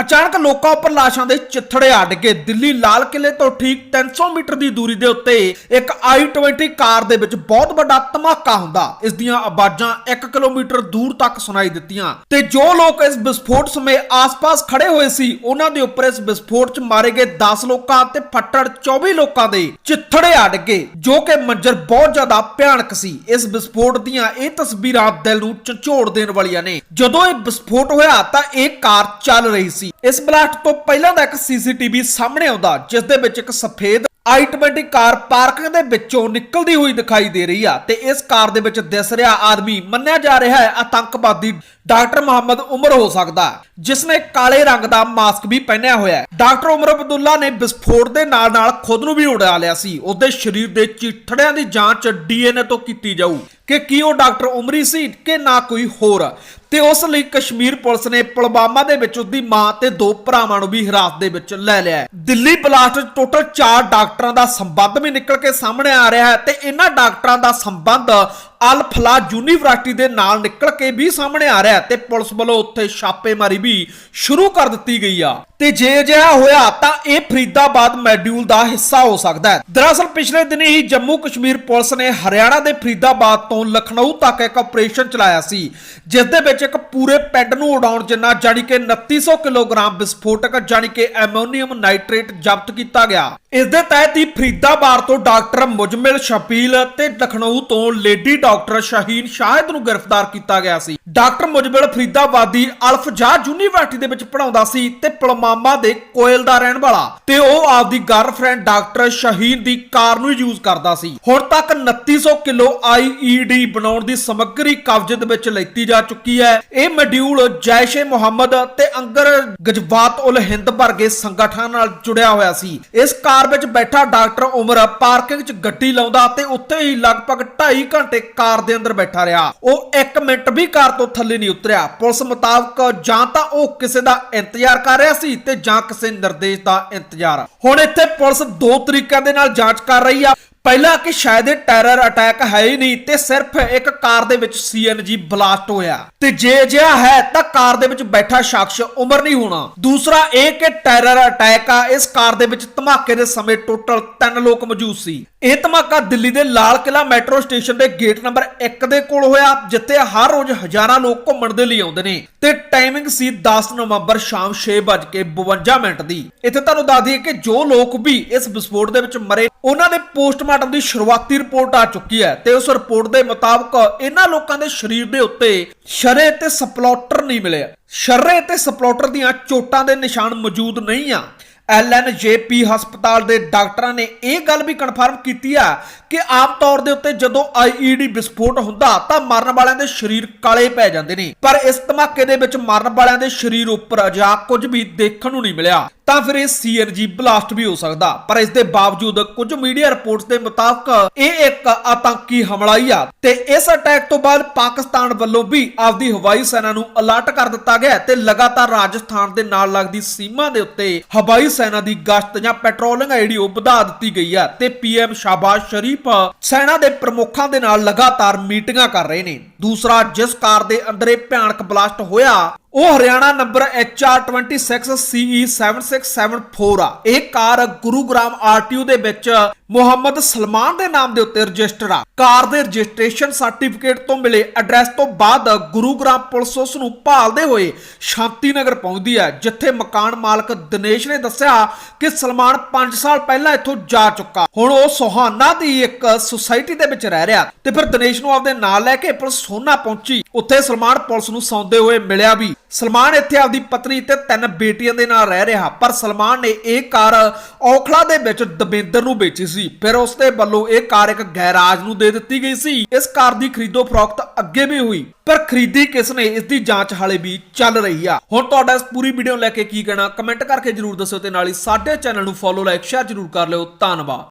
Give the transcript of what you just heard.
ਅਚਾਨਕ ਲੋਕਾਂ ਉੱਪਰ ਲਾਸ਼ਾਂ ਦੇ ਚਿੱਥੜੇ ਅੱਡ ਕੇ ਦਿੱਲੀ ਲਾਲ ਕਿਲੇ ਤੋਂ ਠੀਕ 300 ਮੀਟਰ ਦੀ ਦੂਰੀ ਦੇ ਉੱਤੇ ਇੱਕ i20 ਕਾਰ ਦੇ ਵਿੱਚ ਬਹੁਤ ਵੱਡਾ ਧਮਾਕਾ ਹੁੰਦਾ। ਇਸ ਦੀਆਂ ਆਵਾਜ਼ਾਂ 1 ਕਿਲੋਮੀਟਰ ਦੂਰ ਤੱਕ ਸੁਣਾਈ ਦਿੱਤੀਆਂ। ਤੇ ਜੋ ਲੋਕ ਇਸ ਵਿਸਫੋਟ ਸਮੇਂ ਆਸ-ਪਾਸ ਖੜੇ ਹੋਏ ਸੀ, ਉਹਨਾਂ ਦੇ ਉੱਪਰ ਇਸ ਵਿਸਫੋਟ 'ਚ ਮਾਰੇ ਗਏ 10 ਲੋਕਾਂ ਤੇ ਫੱਟੜ 24 ਲੋਕਾਂ ਦੇ ਚਿੱਥੜੇ ਅੱਡ ਗਏ ਜੋ ਕਿ ਮੰਜ਼ਰ ਬਹੁਤ ਜ਼ਿਆਦਾ ਭਿਆਨਕ ਸੀ। ਇਸ ਵਿਸਫੋਟ ਦੀਆਂ ਇਹ ਤਸਵੀਰਾਂ ਦਿਲ ਨੂੰ ਝੰਜੋੜ ਦੇਣ ਵਾਲੀਆਂ ਨੇ। ਜਦੋਂ ਇਹ ਵਿਸਫੋਟ ਹੋਇਆ ਤਾਂ ਇਹ ਕਾਰ ਚੱਲ ਰਹੀ ਸੀ। ਇਸ ਬਲਾਸਟ ਤੋਂ ਪਹਿਲਾਂ ਦਾ ਇੱਕ ਸੀਸੀਟੀਵੀ ਸਾਹਮਣੇ ਆਉਂਦਾ, ਜਿਸ ਦੇ ਵਿੱਚ ਇੱਕ ਸਫੇਦ i20 ਕਾਰ ਪਾਰਕਿੰਗ ਦੇ ਵਿੱਚੋਂ ਨਿਕਲਦੀ ਹੋਈ ਦਿਖਾਈ ਦੇ ਰਹੀ ਆ ਤੇ ਇਸ ਕਾਰ ਦੇ ਵਿੱਚ ਦਿਸ ਰਿਹਾ ਆਦਮੀ ਮੰਨਿਆ ਜਾ ਰਿਹਾ ਹੈ ਆਤੰਕਵਾਦੀ ਡਾਕਟਰ ਮੁਹੰਮਦ ਉਮਰ ਹੋ ਸਕਦਾ ਜਿਸ ਨੇ ਕਾਲੇ ਰੰਗ ਦਾ ਮਾਸਕ ਵੀ ਪਹਿਨਿਆ ਹੋਇਆ ਹੈ। ਡਾਕਟਰ ਉਮਰ ਅਬਦੁੱਲਾ ਨੇ ਵਿਸਫੋਟ ਦੇ ਨਾਲ ਨਾਲ ਖੁਦ ਨੂੰ ਵੀ ਉਡਾ ਲਿਆ ਸੀ। ਉਹਦੇ ਸਰੀਰ ਦੇ ਚਿੱਠੜਿਆਂ ਦੀ ਜਾਂਚ ਡੀਐਨਏ ਤੋਂ ਕੀਤੀ ਜਾਊ। ਕਿ ਕੀ ਉਹ ਡਾਕਟਰ ਉਮਰੀ ਸੀ ਕਿ ਨਾ ਕੋਈ ਹੋਰ? ਤੇ ਉਸ ਲਈ ਕਸ਼ਮੀਰ ਪੁਲਿਸ ਨੇ ਪੁਲਵਾਮਾ ਦੇ ਵਿੱਚ ਉਸਦੀ ਮਾਂ ਤੇ ਦੋ ਭਰਾਵਾਂ ਨੂੰ ਵੀ ਹਿਰਾਸਤ ਦੇ ਵਿੱਚ ਲੈ ਲਿਆ ਦਿੱਲੀ ਬਲਾਸਟ ਟੋਟਲ 4 ਡਾਕਟਰਾਂ ਦਾ ਸੰਬੰਧ ਵੀ ਨਿਕਲ ਕੇ ਸਾਹਮਣੇ ਆ ਰਿਹਾ ਹੈ ਤੇ ਇਹਨਾਂ ਡਾਕਟਰਾਂ ਦਾ ਸੰਬੰਧ ਅਲ ਯੂਨੀਵਰਸਿਟੀ ਦੇ ਨਾਲ ਨਿਕਲ ਕੇ ਵੀ ਸਾਹਮਣੇ ਆ ਰਿਹਾ ਤੇ ਪੁਲਿਸ ਵੱਲੋਂ ਉੱਥੇ ਛਾਪੇਮਾਰੀ ਵੀ ਸ਼ੁਰੂ ਕਰ ਦਿੱਤੀ ਗਈ ਆ। ਤੇ ਜੇ ਅਜਿਹਾ ਹੋਇਆ ਤਾਂ ਇਹ ਫਰੀਦਾਬਾਦ ਮੈਡਿਊਲ ਦਾ ਹਿੱਸਾ ਹੋ ਸਕਦਾ ਹੈ। ਦਰਅਸਲ ਪਿਛਲੇ ਦਿਨੀ ਹੀ ਜੰਮੂ ਕਸ਼ਮੀਰ ਪੁਲਿਸ ਨੇ ਹਰਿਆਣਾ ਦੇ ਫਰੀਦਾਬਾਦ ਤੋਂ ਲਖਨਊ ਤੱਕ ਇੱਕ ਆਪਰੇਸ਼ਨ ਚਲਾਇਆ ਸੀ, ਜਿਸ ਦੇ ਵਿੱਚ ਇੱਕ ਪੂਰੇ ਪਿੰਡ ਨੂੰ ਉਡਾਉਣ ਜਿੰਨਾ ਜਾਨੀ ਕਿ 2900 ਕਿਲੋਗ੍ਰਾਮ ਵਿਸਫੋਟਕ ਜਾਨੀ ਕਿ ਐਮੋਨੀਅਮ ਨਾਈਟ੍ਰੇਟ ਜ਼ਬਤ ਕੀਤਾ ਗਿਆ। ਇਸ ਦੇ ਤਹਿਤ ਹੀ ਫਰੀਦਾਬਾਦ ਤੋਂ ਡਾਕਟਰ ਮੁਜਮਿਲ ਸ਼ਪੀਲ ਤੇ ਲਖਨਊ ਤੋਂ ਲੇਡੀ ਡਾਕਟਰ ਸ਼ਾਹੀਨ ਸ਼ਾਹਿਦ ਨੂੰ ਗ੍ਰਿਫਤਾਰ ਕੀਤਾ ਗਿਆ ਸੀ। ਡਾਕਟਰ ਮੁਜਮਿਲ ਫਰੀਦਾਬਾਦੀ ਅਲਫਜਾ ਯੂਨੀਵਰਸਿਟੀ ਦੇ ਵਿੱਚ ਪੜਾਉਂਦਾ ਸੀ ਤੇ ਪਲਮਾਮਾ ਦੇ ਕੋਇਲ ਦਾ ਰਹਿਣ ਵਾਲਾ ਤੇ ਉਹ ਆਪਦੀ ਗਰਲਫ੍ਰੈਂਡ ਡਾਕਟਰ ਸ਼ਾਹੀਨ ਦੀ ਕਾਰ ਨੂੰ ਯੂਜ਼ ਕਰਦਾ ਸੀ। ਹੁਣ ਤੱਕ 2900 ਕਿਲੋ ਆਈਈਡੀ ਬਣਾਉਣ ਦੀ ਸਮੱਗਰੀ ਕਬਜ਼ੇ ਦੇ ਵਿੱਚ ਲੈਤੀ ਜਾ ਚੁੱਕੀ ਹੈ। ਇਹ ਮੋਡਿਊਲ ਜੈਸ਼-ਏ ਮੁਹੰਮਦ ਤੇ ਅੰਗਰ ਗਜਵਾਤ ਉਲ ਹਿੰਦ ਵਰਗੇ ਸੰਗਠਨ ਨਾਲ ਜੁੜਿਆ ਹੋਇਆ ਸੀ। ਇਸ ਕਾਰ ਵਿੱਚ ਬੈਠਾ ਡਾਕਟਰ ਉਮਰ ਪਾਰਕਿੰਗ 'ਚ ਗੱਡੀ ਲਾਉਂਦਾ ਤੇ ਉੱਥੇ ਹੀ ਲਗਭਗ 2.5 ਘੰਟੇ ਕਾਰ ਦੇ ਅੰਦਰ ਬੈਠਾ ਰਿਹਾ। ਉਹ 1 ਮਿੰਟ ਵੀ ਕਾਰ ਤੋਂ ਥੱਲੇ ਨਹੀਂ ਉਤਰਿਆ। ਪੁਲਿਸ ਮੁਤਾਬਕ ਜਾਂ ਤਾਂ ਉਹ ਕਿਸੇ ਦਾ ਇੰਤਜ਼ਾਰ ਕਰ ਰਿਹਾ ਸੀ ਤੇ ਜਾਂ ਕਿਸੇ ਨਿਰਦੇਸ਼ ਦਾ ਇੰਤਜ਼ਾਰ। ਹੁਣ ਇੱਥੇ ਪੁਲਿਸ ਦੋ ਤਰੀਕਿਆਂ ਦੇ ਨਾਲ ਜਾਂਚ ਕਰ ਰਹੀ ਆ। ਪਹਿਲਾ ਕਿ ਸ਼ਾਇਦ ਇਹ ਟੈਰਰ ਅਟੈਕ ਹੈ ਹੀ ਨਹੀਂ, ਤੇ ਸਿਰਫ ਇੱਕ ਕਾਰ ਦੇ ਵਿੱਚ ਸੀਐਨਜੀ ਬਲਾਸਟ ਹੋਇਆ। ਤੇ ਜੇ ਅਜਿਹਾ ਹੈ, ਤਾਂ ਕਾਰ ਦੇ ਵਿੱਚ ਬੈਠਾ ਸ਼ਖਸ ਉਮਰ ਨਹੀਂ ਹੋਣਾ। ਦੂਸਰਾ ਇਹ ਕਿ ਟੈਰਰ ਅਟੈਕ ਆ, ਇਸ ਕਾਰ ਦੇ ਵਿੱਚ ਧਮਾਕੇ ਦੇ ਸਮੇਂ ਟੋਟਲ 3 ਲੋਕ ਮੌਜੂਦ ਸੀ। ਇਹ ਧਮਾਕਾ ਦਿੱਲੀ ਦੇ ਲਾਲ ਕਿਲਾ ਮੈਟਰੋ ਸਟੇਸ਼ਨ ਦੇ ਗੇਟ ਨੰਬਰ 1 ਦੇ ਕੋਲ ਹੋਇਆ, ਜਿੱਥੇ ਹਰ ਰੋਜ਼ ਹਜ਼ਾਰਾਂ ਲੋਕ ਘੁੰਮਣ ਦੇ ਲਈ ਆਉਂਦੇ ਨੇ। ਤੇ ਟਾਈਮਿੰਗ ਸੀ 10 ਨਵੰਬਰ ਸ਼ਾਮ 6:52 ਮਿੰਟ ਦੀ। ਇੱਥੇ ਤੁਹਾਨੂੰ ਦੱਸ ਦਈਏ ਕਿ ਜੋ ਲੋਕ ਵੀ ਇਸ ਵਿਸਫੋਟ ਦੇ ਵਿੱਚ ਮਰੇ ਉਹਨਾਂ ਦੇ ਪੋਸਟਮਾਰਟਮ ਦੀ ਸ਼ੁਰੂਆਤੀ ਰਿਪੋਰਟ ਆ ਚੁੱਕੀ ਹੈ ਤੇ ਉਸ ਰਿਪੋਰਟ ਦੇ ਮੁਤਾਬਕ ਇਹਨਾਂ ਲੋਕਾਂ ਦੇ ਸਰੀਰ ਦੇ ਉੱਤੇ ਸ਼ਰੇ ਤੇ ਸਪਲੋਟਰ ਨਹੀਂ ਮਿਲੇ। ਸ਼ਰੇ ਤੇ ਸਪਲੋਟਰ ਦੀਆਂ ਚੋਟਾਂ ਦੇ ਨਿਸ਼ਾਨ ਮੌਜੂਦ ਨਹੀਂ ਆ। ਐਲਐਨਜੇਪੀ ਹਸਪਤਾਲ ਦੇ ਡਾਕਟਰਾਂ ਨੇ ਇਹ ਗੱਲ ਵੀ ਕਨਫਰਮ ਕੀਤੀ ਆ ਕਿ ਆਮ ਤੌਰ ਦੇ ਉੱਤੇ ਜਦੋਂ ਆਈਈਡੀ ਵਿਸਫੋਟ ਹੁੰਦਾ ਤਾਂ ਮਰਨ ਵਾਲਿਆਂ ਦੇ ਸਰੀਰ ਕਾਲੇ ਪੈ ਜਾਂਦੇ ਨੇ। ਪਰ ਇਸ ਧਮਾਕੇ ਦੇ ਵਿੱਚ ਮਰਨ ਵਾਲਿਆਂ ਦੇ ਸਰੀਰ ਉੱਪਰ ਅਜਾ ਕੁਝ ਵੀ ਦੇਖਣ ਨੂੰ ਨਹੀਂ ਮਿਲਿਆ। ਤਾਂ ਫਿਰ ਇਹ ਸੀਐਨਜੀ ਬਲਾਸਟ ਵੀ ਹੋ ਸਕਦਾ। ਪਰ ਇਸ ਦੇ ਬਾਵਜੂਦ ਕੁਝ ਮੀਡੀਆ ਰਿਪੋਰਟਸ ਦੇ ਮੁਤਾਬਕ ਇਹ ਇੱਕ ਆਤੰਕੀ ਹਮਲਾ ਹੀ ਆ। ਤੇ ਇਸ ਅਟੈਕ ਤੋਂ ਬਾਅਦ ਪਾਕਿਸਤਾਨ ਵੱਲੋਂ ਵੀ ਆਪਦੀ ਹਵਾਈ ਸੈਨਾ ਨੂੰ ਅਲਰਟ ਕਰ ਦਿੱਤਾ ਗਿਆ ਤੇ ਲਗਾਤਾਰ ਰਾਜਸਥਾਨ ਦੇ ਨਾਲ ਲੱਗਦੀ ਸੀਮਾ ਦੇ ਉੱਤੇ ਹਵਾਈ ਸੈਨਾ ਦੀ ਗਸ਼ਤ ਜਾਂ ਪੈਟਰੋਲਿੰਗ ਆਈਡੀ ਉਹ ਵਧਾ ਦਿੱਤੀ ਗਈ ਹੈ ਤੇ ਪੀਐਮ ਸ਼ਾਬਾਜ਼ ਸ਼ਰੀਫ ਸੈਨਾ ਦੇ ਪ੍ਰਮੁੱਖਾਂ ਦੇ ਨਾਲ ਲਗਾਤਾਰ ਮੀਟਿੰਗਾਂ ਕਰ ਰਹੇ ਨੇ। ਦੂਸਰਾ, ਜਿਸ ਕਾਰ ਦੇ ਅੰਦਰ ਇਹ ਭਿਆਨਕ ਬਲਾਸਟ ਹੋਇਆ ਉਹ ਹਰਿਆਣਾ ਨੰਬਰ HR26CE7674 ਆ। ਇਹ ਕਾਰ ਗੁਰੂਗ੍ਰਾਮ ਆਰਟੀਓ ਦੇ ਵਿੱਚ ਮੁਹੰਮਦ ਸਲਮਾਨ ਦੇ ਨਾਮ ਦੇ ਉੱਤੇ ਰਜਿਸਟਰ ਆ। ਕਾਰ ਦੇ ਰਜਿਸਟ੍ਰੇਸ਼ਨ ਸਰਟੀਫਿਕੇਟ ਤੋਂ ਮਿਲੇ ਐਡਰੈਸ ਤੋਂ ਬਾਅਦ ਗੁਰੂਗ੍ਰਾਮ ਪੁਲਿਸ ਉਸ ਨੂੰ ਭਾਲਦੇ ਹੋਏ ਸ਼ਾਂਤੀ ਨਗਰ ਪਹੁੰਚਦੀ ਹੈ, ਜਿੱਥੇ ਮਕਾਨ ਮਾਲਕ ਦਿਨੇਸ਼ ਨੇ ਦੱਸਿਆ ਕਿ ਸਲਮਾਨ 5 ਸਾਲ ਪਹਿਲਾਂ ਇੱਥੋਂ ਜਾ ਚੁੱਕਾ। ਹੁਣ ਉਹ ਸੋਹਾਨਾ ਦੀ ਇੱਕ ਸੁਸਾਇਟੀ ਦੇ ਵਿੱਚ ਰਹਿ ਰਿਹਾ ਤੇ ਫਿਰ ਦਿਨੇਸ਼ ਨੂੰ ਆਪਦੇ ਨਾਲ ਲੈ ਕੇ ਪੁਲਿਸ ਸੋਨਾ ਪਹੁੰਚੀ। ਉੱਥੇ ਸਲਮਾਨ ਪੁਲਿਸ ਨੂੰ ਸੌਂਦੇ ਹੋਏ ਮਿਲਿਆ ਵੀ। ਸਲਮਾਨ ਇੱਥੇ ਆਪਦੀ ਪਤਨੀ ਤੇ ਤਿੰਨ ਬੇਟੀਆਂ ਦੇ ਨਾਲ ਰਹਿ ਰਿਹਾ, ਪਰ ਸਲਮਾਨ ਨੇ ਇਹ ਕਾਰ ਔਖਲਾ ਦੇ ਵਿੱਚ ਦਬਿੰਦਰ ਨੂੰ ਵੇਚੀ ਸੀ। ਫਿਰ ਉਸ ਦੇ ਵੱਲੋਂ ਇਹ ਕਾਰ ਇੱਕ ਗੈਰਾਜ ਨੂੰ ਦੇ ਦਿੱਤੀ ਗਈ ਸੀ। ਇਸ ਕਾਰ ਦੀ ਖਰੀਦੋ ਫਰੋਖਤ ਅੱਗੇ ਵੀ ਹੋਈ, ਪਰ ਖਰੀਦੀ ਕਿਸ ਨੇ, ਇਸ ਦੀ ਜਾਂਚ ਹਾਲੇ ਵੀ ਚੱਲ ਰਹੀ ਆ। ਹੁਣ ਤੁਹਾਡਾ ਇਸ ਪੂਰੀ ਵੀਡੀਓ ਲੈ ਕੇ ਕੀ ਕਹਿਣਾ, ਕਮੈਂਟ ਕਰਕੇ ਜਰੂਰ ਦੱਸਿਓ ਤੇ ਨਾਲ ਹੀ ਸਾਡੇ ਚੈਨਲ ਨੂੰ ਫੋਲੋ ਲਾਈਕ ਸ਼ੇਅਰ ਜਰੂਰ ਕਰ ਲਿਓ। ਧੰਨਵਾਦ।